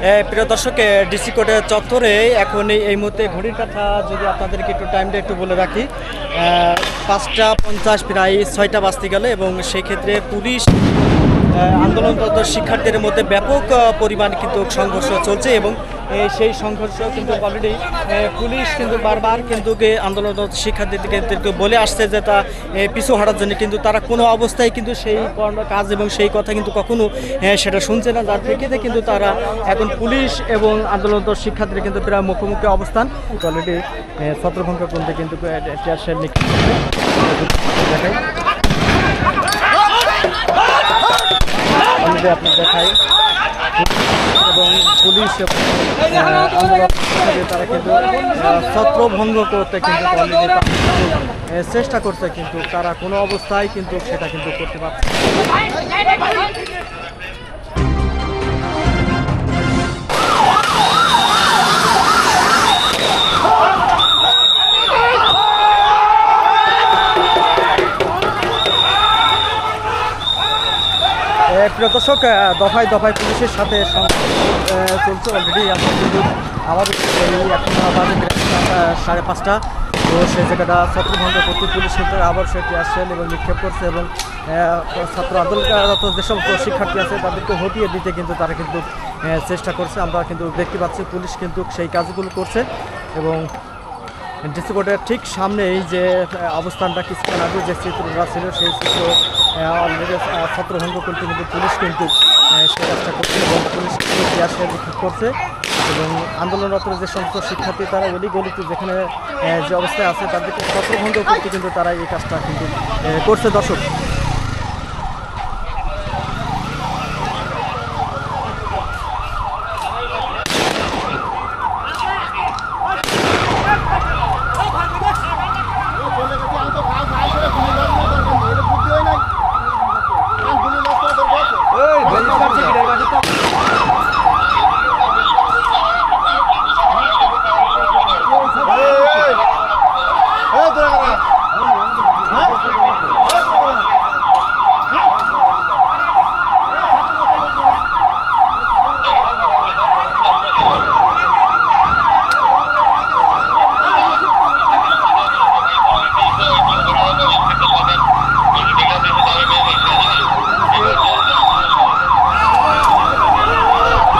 প্রিয় দর্শক ডিসি কোর্টের চত্বরে এখন এই- মুহূর্তে ঘড়ির কথা যদি আপনাদেরকে একটু টাইমটা একটু বলে রাখি পাঁচটা পঞ্চাশ, প্রায় ছয়টা বাজতে গেলে এবং সেক্ষেত্রে পুলিশ আন্দোলনরত শিক্ষার্থীদের মধ্যে ব্যাপক পরিমাণ কিন্তু সংঘর্ষ চলছে এবং সেই সংঘর্ষ কিন্তু অলরেডি পুলিশ কিন্তু বারবার কিন্তু আন্দোলনরত শিক্ষার্থীদেরকে বলে আসছে যে তা পিছু হাঁটার জন্য কিন্তু তারা কোনো অবস্থায় কিন্তু সেই কাজ এবং সেই কথা কিন্তু কখনো সেটা শুনছে না যার প্রেক্ষিতে কিন্তু তারা এখন পুলিশ এবং আন্দোলনরত শিক্ষার্থীরা কিন্তু প্রায় মুখোমুখি অবস্থান অলরেডি ছত্রভঙ্গ কিন্তু টিয়ার দেখাই আপনার দেখাই। এবং পুলিশ তারা কিন্তু ছত্রভঙ্গ করতে কিন্তু চেষ্টা করছে কিন্তু তারা কোনো অবস্থায় কিন্তু সেটা কিন্তু করতে পারছে প্রিয় দর্শক দফায় দফায় পুলিশের সাথে চলছে অলরেডি আমরা কিন্তু আমাদের এখন বাজে সাড়ে পাঁচটা। তো সেই জায়গাটা ছত্রভঙ্গ করতে পুলিশ কিন্তু আবার সেটি আসছেন এবং নিক্ষেপ করছে এবং ছাত্র আন্দোলনরত যে সমস্ত শিক্ষার্থী আছে তাদেরকে হটিয়ে দিতে কিন্তু তারা কিন্তু চেষ্টা করছে। আমরা কিন্তু দেখতে পাচ্ছি পুলিশ কিন্তু সেই কাজগুলো করছে এবং ডিসি ঠিক সামনে এই যে অবস্থানটা কিছুক্ষণ আগে যে চিত্রটা ছিল, সেই চিত্র অলরেডি ছত্রভঙ্গ কিন্তু পুলিশ কিন্তু সে কাজটা করছে এবং পুলিশ কিন্তু বিক্ষোভ করছে। এবং আন্দোলনরত যে সমস্ত শিক্ষার্থী, তারা অলি গলিতে যেখানে যে অবস্থায় আছে, তাদেরকে ছত্রভঙ্গ করতে কিন্তু তারা এই কাজটা কিন্তু করছে। দর্শক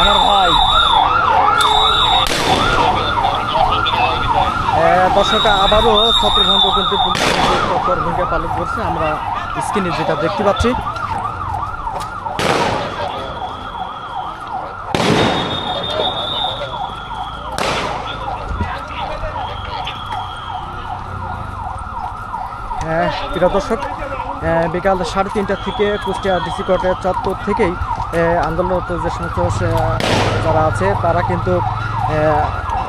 আমার ভাই আহ, দর্শক আবারও ছত্রভঙ্গ কিন্তু পুলিশ কিন্তু কঠোর ভূমিকা পালন করছে আমরা স্ক্রিনে যেটা দেখতে পাচ্ছি। হ্যাঁ, প্রিয় দর্শক আহ, বিকাল সাড়ে তিনটা থেকে কুষ্টিয়া ডিসি কোর্টের চত্বর থেকেই আহ, আন্দোলনরত যে সমস্ত যারা আছে তারা কিন্তু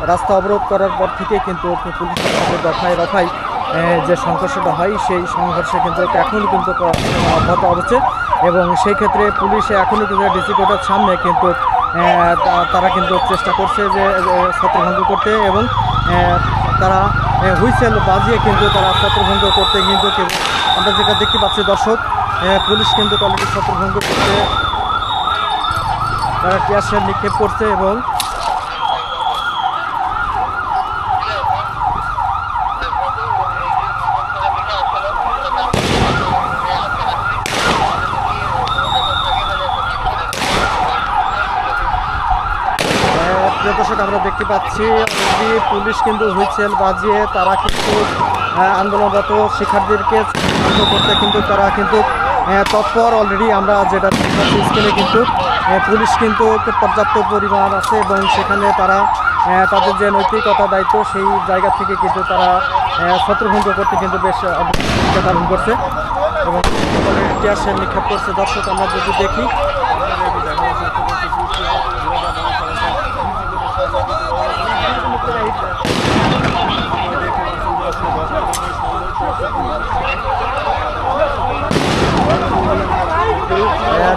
রাস্তা অবরোধ করার পর থেকে কিন্তু পুলিশের সাথে দফায় আহ, যে সংঘর্ষটা হয়, সেই সংঘর্ষে কিন্তু এখনও কিন্তু অব্যাহত অবস্থে এবং সেই ক্ষেত্রে পুলিশ এখনও কিন্তু ডিসি কোর্টের সামনে কিন্তু তারা কিন্তু চেষ্টা করছে যে ছত্রভঙ্গ করতে এবং তারা হুইসেল বাজিয়ে কিন্তু তারা ছত্রভঙ্গ করতে কিন্তু আমরা যেটা দেখতে পাচ্ছি দর্শক পুলিশ কিন্তু অলরেডি ছত্রভঙ্গ করতে তারা শেল নিক্ষেপ করছে এবং আহ, প্রিয় দর্শক, আমরা দেখতে পাচ্ছি পুলিশ কিন্তু হুইসেল বাজিয়ে তারা কিন্তু আন্দোলনরত শিক্ষার্থীদেরকে করতে কিন্তু তারা কিন্তু তৎপর অলরেডি আমরা যেটা স্ক্রিনে কিন্তু পুলিশ কিন্তু পর্যাপ্ত পরিমাণ আছে এবং সেখানে তারা তাদের যে নৈতিকতা দায়িত্ব সেই জায়গা থেকে কিন্তু তারা ছত্রভঙ্গ করতে কিন্তু বেশ ভূমিকা পালন করছে। এবং টিয়ার নিক্ষেপ করছে দর্শক, আমরা যদি দেখি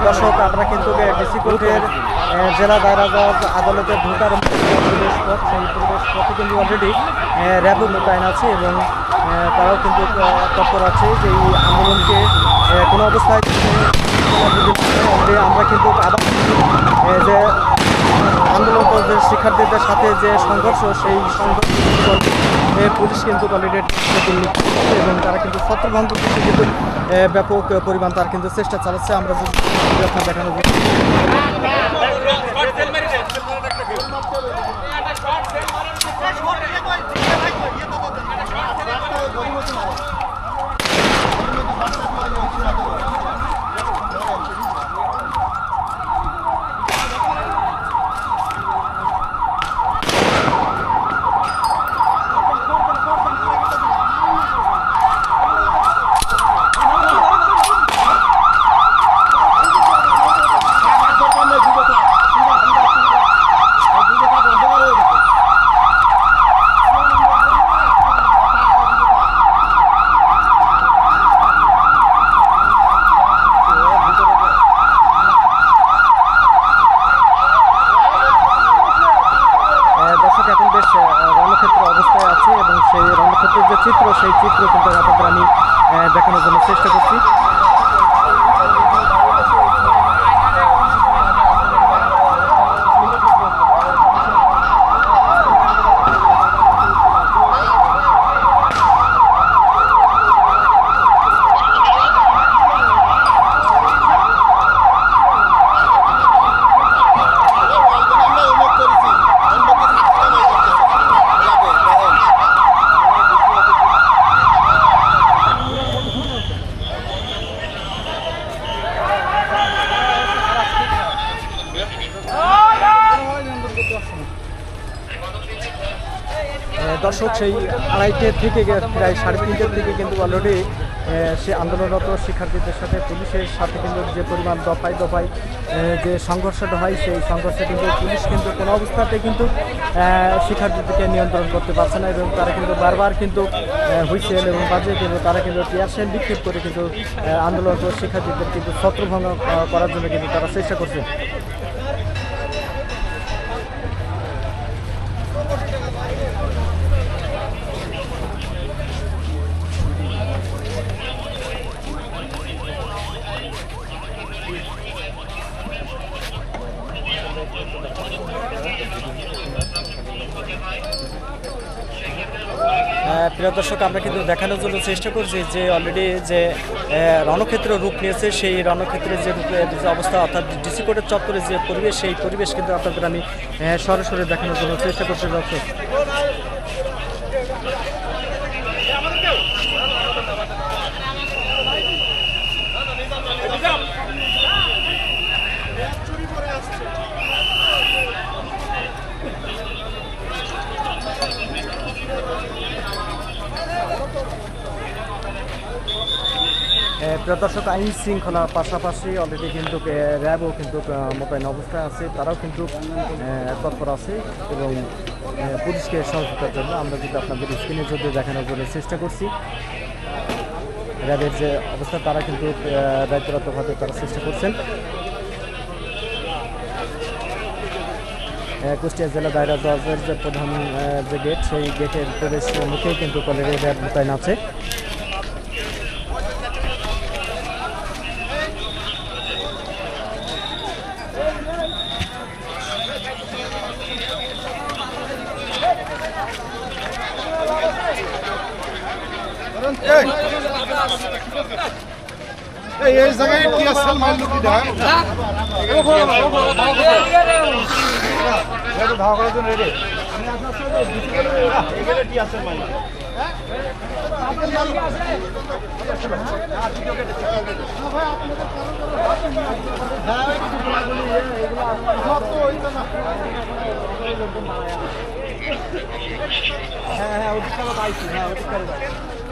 দর্শক, আমরা কিন্তু ডিসি কোর্টের জেলা দায়রা জজ আদালতে ঢোকার প্রবেশ পথ সেই প্রবেশ পথে কিন্তু অলরেডি র্যাবও মোতায়েন আছে এবং তারাও কিন্তু তৎপর আছে যে এই আন্দোলনকে কোনো অবস্থায় আমরা কিন্তু আবার যে আন্দোলন শিক্ষার্থীদের সাথে যে সংঘর্ষ, সেই সংঘর্ষ পুলিশ কিন্তু অলরেডি এবং তারা কিন্তু ছত্রভঙ্গ করতে কিন্তু ব্যাপক পরিমাণ তার কিন্তু চেষ্টা চালাচ্ছে। আমরা যদি দেখানো যায়। আহ, দর্শক এখন বেশ আহ, রণক্ষেত্র অবস্থায় আছে এবং সেই রণক্ষেত্রের যে চিত্র সেই চিত্র কিন্তু আপনাদের আমি আহ, দেখানোর জন্য চেষ্টা করছি আহ, দর্শক সেই আড়াইটে থেকে প্রায় সাড়ে তিনটের থেকে কিন্তু অলরেডি সে আন্দোলনরত শিক্ষার্থীদের সাথে পুলিশের সাথে কিন্তু যে পরিমাণ দফায় দফায় যে সংঘর্ষটা হয়, সেই সংঘর্ষে কিন্তু পুলিশ কিন্তু কোনো অবস্থাতে কিন্তু শিক্ষার্থীদেরকে নিয়ন্ত্রণ করতে পারছে না এবং তারা কিন্তু বারবার কিন্তু হুইসেল এবং বাজে কিন্তু তারা কিন্তু টিয়ারশেল নিক্ষেপ করে কিন্তু আন্দোলনরত শিক্ষার্থীদের কিন্তু ছত্রভঙ্গ করার জন্য কিন্তু তারা চেষ্টা করছে। প্রিয় দর্শক, আমরা কিন্তু দেখানোর জন্য চেষ্টা করছি যে অলরেডি যে রণক্ষেত্র রূপ নিয়েছে, সেই রণক্ষেত্রে যে রূপের যে অবস্থা, অর্থাৎ ডিসি কোর্টের চত্বরে যে পরিবেশ, সেই পরিবেশ কিন্তু আপনাদের আমি সরাসরি দেখানোর জন্য চেষ্টা করছি দর্শক প্রিয় দর্শক, আইন শৃঙ্খলার পাশাপাশি অলরেডি কিন্তু র্যাবও কিন্তু মোতায়েন অবস্থায় আছে। তারাও কিন্তু তৎপর আছে এবং পুলিশকে সহযোগিতার জন্য আমরা কিন্তু আপনাদের স্ক্রিনে যদি দেখানোর জন্য চেষ্টা করছি। র্যাবের যে অবস্থা, তারা কিন্তু দায়িত্বরতভাবে তারা চেষ্টা করছেন। কুষ্টিয়া জেলা দায়রা জজের যে প্রধান যে গেট সেই গেটের প্রবেশ মুখেই কিন্তু অলরেডি র্যাব মোতায়েন আছে। এই জায়গায় কি আছে মাইল কি দেয়? ধাওয়া করার জন্য রেডি মাইল হ্যাঁ হ্যাঁ ওদিকে পাইছি হ্যাঁ ওদিকে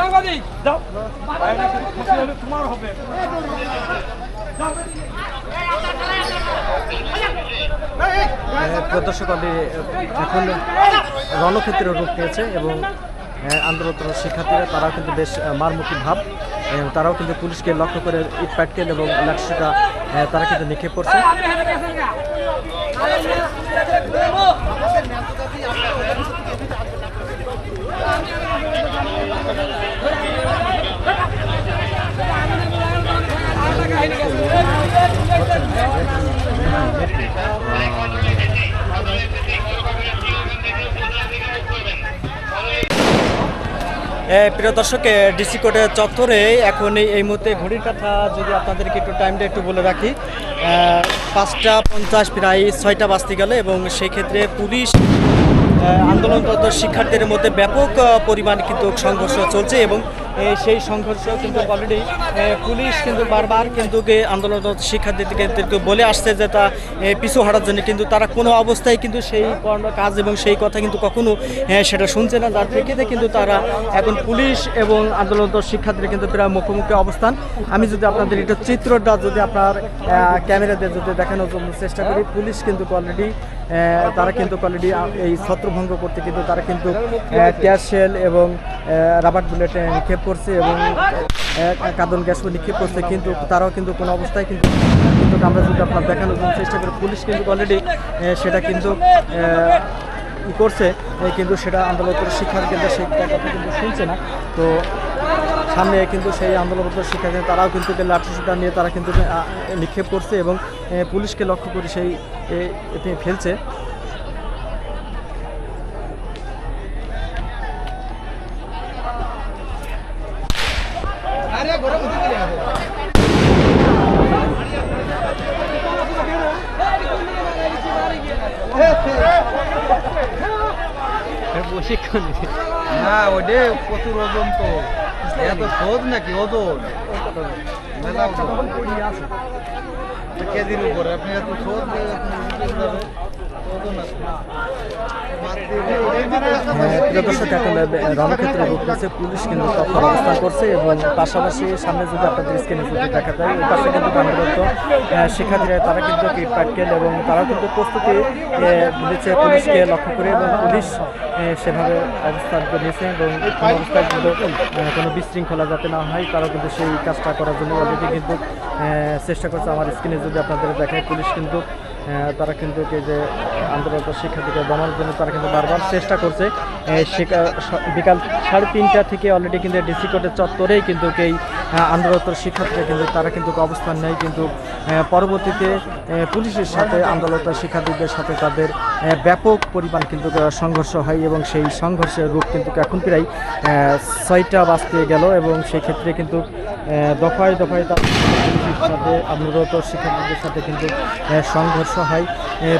সাংবাদিক তোমার হবে অলরেডি এখন রণক্ষেত্রে রূপ পেয়েছে এবং আহ, আন্দোলনরত শিক্ষার্থীরা তারাও কিন্তু বেশ মারমুখী ভাব তারাও কিন্তু পুলিশকে লক্ষ্য করে ইট প্যাটকেল এবং লাঠিসোঁটা আহ, তারা কিন্তু নিক্ষেপ করছে। প্রিয় দর্শক ডিসি কোর্টের চত্বরে এখন এই- মুহূর্তে ঘড়ির কথা যদি আপনাদেরকে একটু টাইমটা একটু বলে রাখি পাঁচটা পঞ্চাশ, প্রায় ছয়টা বাজতে গেলে এবং সেই ক্ষেত্রে পুলিশ আন্দোলনরত শিক্ষার্থীদের মধ্যে ব্যাপক পরিমাণ কিন্তু সংঘর্ষ চলছে এবং সেই সংঘর্ষ কিন্তু অলরেডি পুলিশ কিন্তু বারবার কিন্তু আন্দোলনরত শিক্ষার্থীদেরকে কিন্তু বলে আসছে যে তা পিছু হটার জন্য। কিন্তু তারা কোনো অবস্থায় কিন্তু সেই কাজ এবং সেই কথা কিন্তু কখনো সেটা শুনছে না। যার প্রেক্ষিতে কিন্তু তারা এখন পুলিশ এবং আন্দোলনরত শিক্ষার্থীরা কিন্তু প্রায় মুখোমুখি অবস্থান। আমি যদি আপনাদের একটু চিত্রটা যদি আপনার ক্যামেরাতে যদি দেখানোর জন্য চেষ্টা করি, পুলিশ কিন্তু অলরেডি তারা কিন্তু অলরেডি এই ছত্রভঙ্গ করতে কিন্তু তারা কিন্তু গ্যাস শেল এবং রাবার বুলেট নিক্ষেপ করছে এবং কাঁদন গ্যাস নিক্ষেপ করছে, কিন্তু তারাও কিন্তু কোনো অবস্থায় কিন্তু কিন্তু আমরা যদি আপনার দেখানোর জন্য চেষ্টা করি, পুলিশ কিন্তু অলরেডি সেটা কিন্তু করছে কিন্তু সেটা আন্দোলনরত শিক্ষার্থীরা সেই কথা কিন্তু শুনছে না। তো সামনে কিন্তু সেই আন্দোলনরত শিক্ষার্থী তারাও কিন্তু লাঠিসুটা নিয়ে তারা কিন্তু নিক্ষেপ করছে এবং পুলিশকে লক্ষ্য করে সেই ফেলছে। না ওডে প্রচুর ওজন তো। এত সহজ নাকি ওজন মেলা ওজন কেজির উপরে আপনি এত আছে রূপ পুলিশ কিন্তু তৎপর অবস্থান করছে এবং পাশাপাশি সামনে যদি আপনাদের স্ক্রিনে যদি দেখা যায় ওই পাশে কিন্তু কর্মরত শিক্ষার্থীরা তারা কিন্তু তারা কিন্তু প্রস্তুতি নিচ্ছে পুলিশকে লক্ষ্য করে এবং পুলিশ সেভাবে অবস্থান নিয়েছে এবং কোনো অবস্থায় কিন্তু কোনো বিশৃঙ্খলা যাতে না হয় তারা কিন্তু সেই কাজটা করার জন্য অলরেডি কিন্তু চেষ্টা করছে আমার স্ক্রিনে যদি আপনাদের দেখায় পুলিশ কিন্তু তারা কিন্তু এই যে আন্দোলনরত শিক্ষার্থীকে দমানোর জন্য তারা কিন্তু বারবার চেষ্টা করছে। বিকাল সাড়ে তিনটা থেকে অলরেডি কিন্তু ডিসি কোর্টের চত্বরেই কিন্তু আহ, আন্দোলনরত শিক্ষার্থীরা কিন্তু, তারা কিন্তু অবস্থান নেয়, কিন্তু পরবর্তীতে পুলিশের সাথে আন্দোলনরত শিক্ষার্থীদের সাথে তাদের ব্যাপক পরিমাণ কিন্তু সংঘর্ষ হয় এবং সেই সংঘর্ষের রূপ কিন্তু এখন প্রায় ছয়টা ছয়টা বাজতে গেল এবং সেক্ষেত্রে কিন্তু দফায় দফায় তার সাথে আন্দোলনরত শিক্ষার্থীদের সাথে কিন্তু সংঘর্ষ হয়।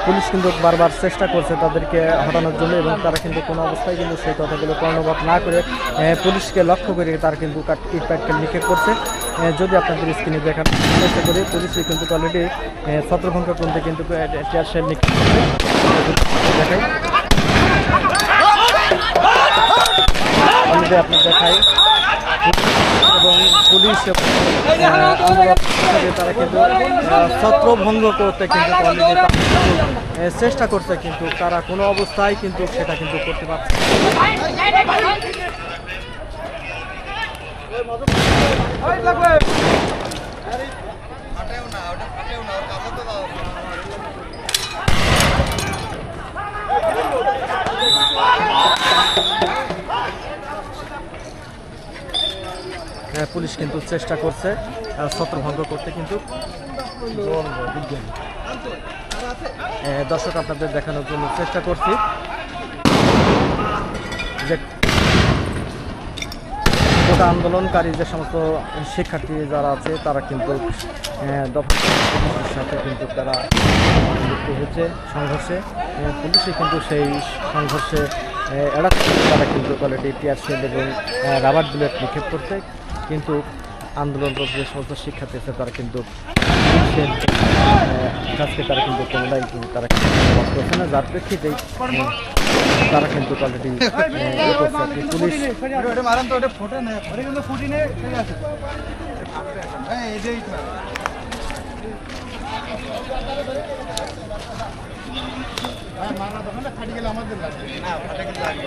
পুলিশ কিন্তু বারবার চেষ্টা করছে তাদেরকে হটানোর জন্য এবং তারা কিন্তু কোনো অবস্থায় কিন্তু সেই কথাগুলো কর্ণপাত না করে পুলিশকে লক্ষ্য করে তারা কিন্তু ইটপ্যাটকে নিক্ষেপ করছে। যদি আপনাদের স্ক্রিনে দেখার চেষ্টা করি পুলিশ কিন্তু অলরেডি ছত্রভঙ্গ করতে কিন্তু টিয়ার শেল নিক্ষেপ দেখাই আপনার এবং পুলিশ তারা কিন্তু ছত্রভঙ্গ করতে কিন্তু চেষ্টা করছে কিন্তু তারা কোনো অবস্থায় কিন্তু সেটা কিন্তু করতে পারছে না। আহ, পুলিশ কিন্তু চেষ্টা করছে ছত্রভঙ্গ করতে কিন্তু দর্শক আপনাদের দেখানোর জন্য চেষ্টা করছি। যে গোটা আন্দোলনকারী যে সমস্ত শিক্ষার্থী যারা আছে, তারা কিন্তু সাথে কিন্তু তারা লিপ্ত হচ্ছে সংঘর্ষে। পুলিশে কিন্তু সেই সংঘর্ষে এড়াতে তারা কিন্তু অলরেডি টিয়ার এবং রাবার বুলেট নিক্ষেপ করতে কিন্তু আন্দোলনরত যে সমস্ত শিক্ষার্থী আছে তারা কিন্তু কাজকে তারা কিন্তু কোনোটাই কিন্তু তারা করছে না। যার প্রেক্ষিতেই তারা কিন্তু অলরেডি পুলিশ আমাদের লাগবে না ফাটে গেলে লাগবে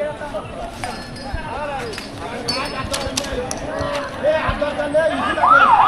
Hey, I got a name.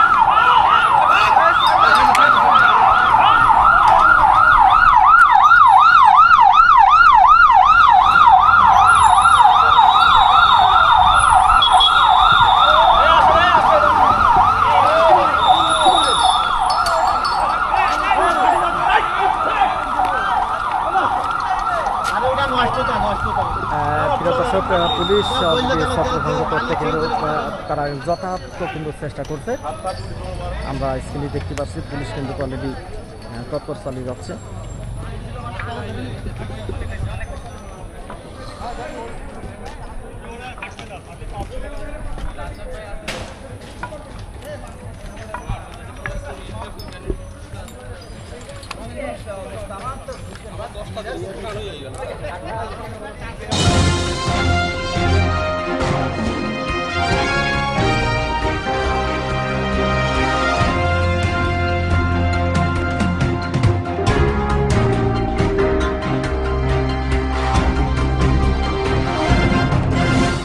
তারা যথার্থ কিন্তু চেষ্টা করছে। আমরা স্ক্রিনে দেখতে পাচ্ছি, পুলিশ কিন্তু অলরেডি তৎপর চালিয়ে যাচ্ছে। দশটা